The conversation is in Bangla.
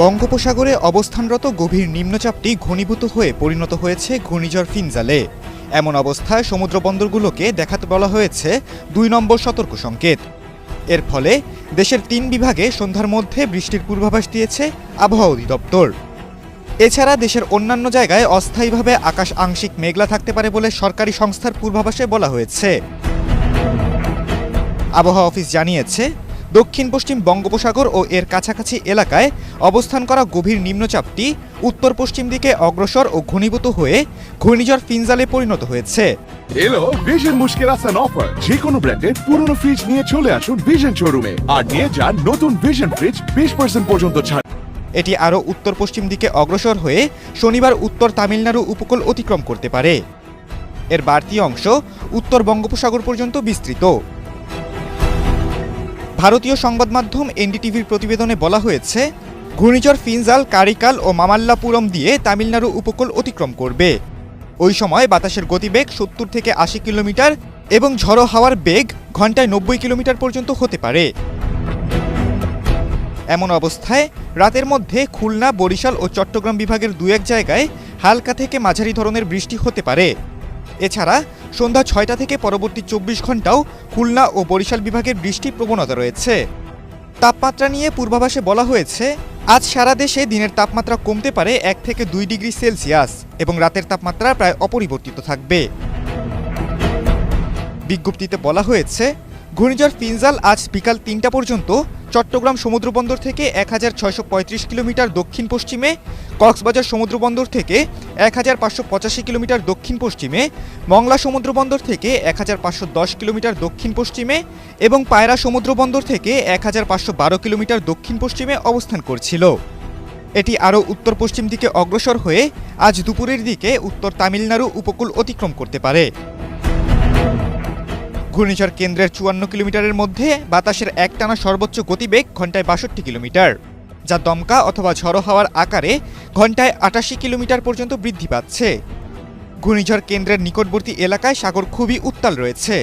বঙ্গোপসাগরে অবস্থানরত গভীর নিম্নচাপটি ঘনীভূত হয়ে পরিণত হয়েছে ঘূর্ণিঝড় ফিনজালে। এমন অবস্থায় সমুদ্র বন্দরগুলোকে দেখাতে বলা হয়েছে দুই নম্বর সতর্ক সংকেত। এর ফলে দেশের তিন বিভাগে সন্ধ্যার মধ্যে বৃষ্টির পূর্বাভাস দিয়েছে আবহাওয়া অধিদপ্তর। এছাড়া দেশের অন্যান্য জায়গায় অস্থায়ীভাবে আকাশ আংশিক মেঘলা থাকতে পারে বলে সরকারি সংস্থার পূর্বাভাসে বলা হয়েছে। আবহাওয়া অফিস জানিয়েছে দক্ষিণ পশ্চিম বঙ্গোপসাগর ও এর কাছাকাছি এলাকায় অবস্থান করা গভীর নিম্নচাপটি উত্তর পশ্চিম দিকে অগ্রসর ও ঘনীভূত হয়ে ঘূর্ণিঝড় ফিনজালে পরিণত হয়েছে। এলো ভিশন মুশকিল আসান অফার। যে কোনো ব্র্যান্ডের পুরনো ফ্রিজ নিয়ে চলে আসুন ভিশন শোরুমে। আর নিয়ে যান নতুন ভিশন ফ্রিজ বিশ পার্সেন্ট পর্যন্ত ছাড়। এটি আরও উত্তর পশ্চিম দিকে অগ্রসর হয়ে শনিবার উত্তর তামিলনাড়ু উপকূল অতিক্রম করতে পারে। এর বাড়তি অংশ উত্তর বঙ্গোপসাগর পর্যন্ত বিস্তৃত। ভারতীয় সংবাদ মাধ্যম এনডিটিভির প্রতিবেদনে বলা হয়েছে, ঘূর্ণিঝড় ফিনজাল, কারিকাল ও মামাল্লাপুরম দিয়ে তামিলনাড়ু উপকূল অতিক্রম করবে। ওই সময় বাতাসের গতিবেগ সত্তর থেকে আশি কিলোমিটার এবং ঝড়ো হাওয়ার বেগ ঘন্টায় নব্বই কিলোমিটার পর্যন্ত হতে পারে। এমন অবস্থায় রাতের মধ্যে খুলনা, বরিশাল ও চট্টগ্রাম বিভাগের দু এক জায়গায় হালকা থেকে মাঝারি ধরনের বৃষ্টি হতে পারে। এছাড়া সন্ধ্যা ছয়টা থেকে পরবর্তী চব্বিশ ঘন্টাও খুলনা ও বরিশাল বিভাগের বৃষ্টির প্রবণতা রয়েছে। তাপমাত্রা নিয়ে পূর্বাভাসে বলা হয়েছে, আজ সারা দেশে দিনের তাপমাত্রা কমতে পারে এক থেকে দুই ডিগ্রি সেলসিয়াস এবং রাতের তাপমাত্রা প্রায় অপরিবর্তিত থাকবে। বিজ্ঞপ্তিতে বলা হয়েছে, ঘূর্ণিঝড় ফিনজাল আজ বিকাল তিনটা পর্যন্ত চট্টগ্রাম সমুদ্রবন্দর থেকে এক হাজার ছয়শো পঁয়ত্রিশ কিলোমিটার দক্ষিণ পশ্চিমে, কক্সবাজার সমুদ্রবন্দর থেকে এক হাজার পাঁচশো পঁচাশি কিলোমিটার দক্ষিণ পশ্চিমে, মংলা সমুদ্রবন্দর থেকে এক হাজার পাঁচশো দশ কিলোমিটার দক্ষিণ পশ্চিমে এবং পায়রা সমুদ্রবন্দর থেকে এক হাজার পাঁচশো বারো কিলোমিটার দক্ষিণ পশ্চিমে অবস্থান করছিল। এটি আরও উত্তর পশ্চিম দিকে অগ্রসর হয়ে আজ দুপুরের দিকে উত্তর তামিলনাড়ু উপকূল অতিক্রম করতে পারে। ঘূর্ণিঝড় কেন্দ্রের চুয়ান্ন কিলোমিটারের মধ্যে বাতাসের একটানা সর্বোচ্চ গতিবেগ ঘন্টায় বাষট্টি কিলোমিটার, যা দমকা অথবা ঝড়ো হাওয়ার আকারে ঘন্টায় আটাশি কিলোমিটার পর্যন্ত বৃদ্ধি পাচ্ছে। ঘূর্ণিঝড় কেন্দ্রের নিকটবর্তী এলাকায় সাগর খুবই উত্তাল রয়েছে।